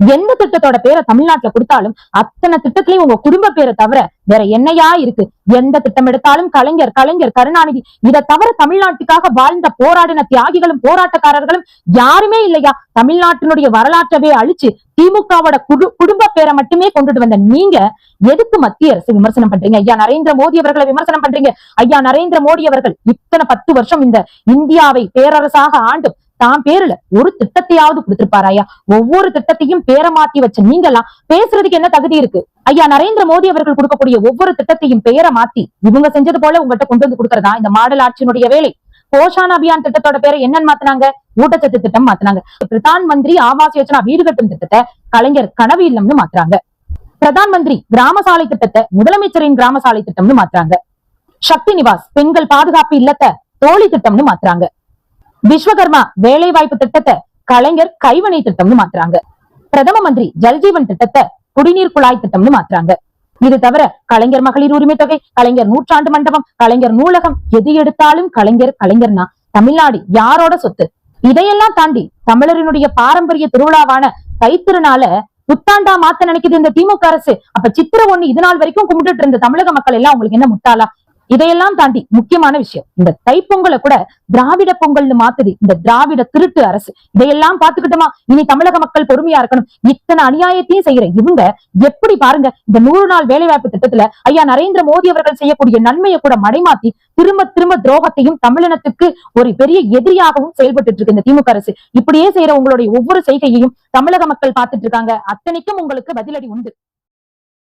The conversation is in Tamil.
எந்த திட்டத்தோட பேரை தமிழ்நாட்டுல கொடுத்தாலும் அத்தனை திட்டத்திலயும் உங்க குடும்ப பேரை தவிர வேற என்னையா இருக்கு? எந்த திட்டம் எடுத்தாலும் கலைஞர் கலைஞர் கருணாநிதி இதை தவிர தமிழ்நாட்டுக்காக வாழ்ந்த போராடின தியாகிகளும் போராட்டக்காரர்களும் யாருமே இல்லையா? தமிழ்நாட்டினுடைய வரலாற்றவே அழிச்சு திமுகவோட குடு குடும்ப பேரை மட்டுமே கொண்டுட்டு வந்த நீங்க எதுக்கு மத்திய அரசு விமர்சனம் பண்றீங்க? ஐயா நரேந்திர மோடி அவர்களை விமர்சனம் பண்றீங்க. ஐயா நரேந்திர மோடி அவர்கள் இத்தனை பத்து வருஷம் இந்த இந்தியாவை பேரரசாக ஆண்டு தான் பேருல ஒரு திட்டத்தையாவது கொடுத்திருப்பாரு ஐயா. ஒவ்வொரு திட்டத்தையும் பேரை மாத்தி வச்ச நீங்கெல்லாம் பேசுறதுக்கு என்ன தகுதி இருக்கு? ஐயா நரேந்திர மோடி அவர்கள் கொடுக்கக்கூடிய ஒவ்வொரு திட்டத்தையும் பேரை மாத்தி இவங்க செஞ்சது போல உங்கள்கிட்ட கொண்டு வந்து கொடுக்கறதா? இந்த மாடல் ஆட்சியினுடைய வேலை. போஷான் அபியான் திட்டத்தோட பேரை என்னன்னு மாத்தினாங்க? ஊட்டச்சத்து திட்டம் மாத்தினாங்க. பிரதான் மந்திரி ஆவாஸ் யோஜனா வீடு கட்டும் திட்டத்தை கலைஞர் கனவு இல்லம்னு மாத்துறாங்க. பிரதான் மந்திரி கிராம சாலை திட்டத்தை முதலமைச்சரின் கிராம சாலை திட்டம்னு மாத்துறாங்க. சக்தி நிவாஸ் பெண்கள் பாதுகாப்பு இல்லத்தை தோழி திட்டம்னு மாத்துறாங்க. விஸ்வகர்மா வேலை வாய்ப்பு திட்டத்தை கலைஞர் கைவினை திட்டம்னு மாத்துறாங்க. பிரதம மந்திரி ஜல்ஜீவன் திட்டத்தை குடிநீர் குழாய் திட்டம்னு மாத்துறாங்க. இது தவிர கலைஞர் மகளிர் உரிமை தொகை கலைஞர் நூற்றாண்டு மண்டபம் கலைஞர் நூலகம் எது எடுத்தாலும் கலைஞர் கலைஞர்னா தமிழ்நாடு யாரோட சொத்து? இதையெல்லாம் தாண்டி தமிழரினுடைய பாரம்பரிய திருவிழாவான தைத்திருநாள புத்தாண்டா மாத்த நினைக்குது இந்த திமுக அரசு. அப்ப சித்திர ஒண்ணு இது நாள் வரைக்கும் கும்பிட்டுட்டு இருந்த தமிழக மக்கள் எல்லாம் உங்களுக்கு என்ன முட்டாளா? இதையெல்லாம் தாண்டி முக்கியமான விஷயம் இந்த தைப்பொங்கலை கூட திராவிட பொங்கல்னு மாத்துது இந்த திராவிட திருட்டு அரசு. இதையெல்லாம் பாத்துக்கிட்டோமா இனி தமிழக மக்கள் பொறுமையா இருக்கணும். இத்தனை அநியாயத்தையும் செய்யற இவங்க எப்படி பாருங்க இந்த நூறு நாள் வேலைவாய்ப்பு திட்டத்துல ஐயா நரேந்திர மோடி அவர்கள் செய்யக்கூடிய நன்மையை கூட மடைமாத்தி திரும்ப திரும்ப துரோகத்தையும் தமிழினத்துக்கு ஒரு பெரிய எதிரியாகவும் செயல்பட்டு இருக்கு இந்த திமுக அரசு. இப்படியே செய்யற உங்களுடைய ஒவ்வொரு செய்கையையும் தமிழக மக்கள் பார்த்துட்டு இருக்காங்க. அத்தனைக்கும் உங்களுக்கு பதிலடி உண்டு.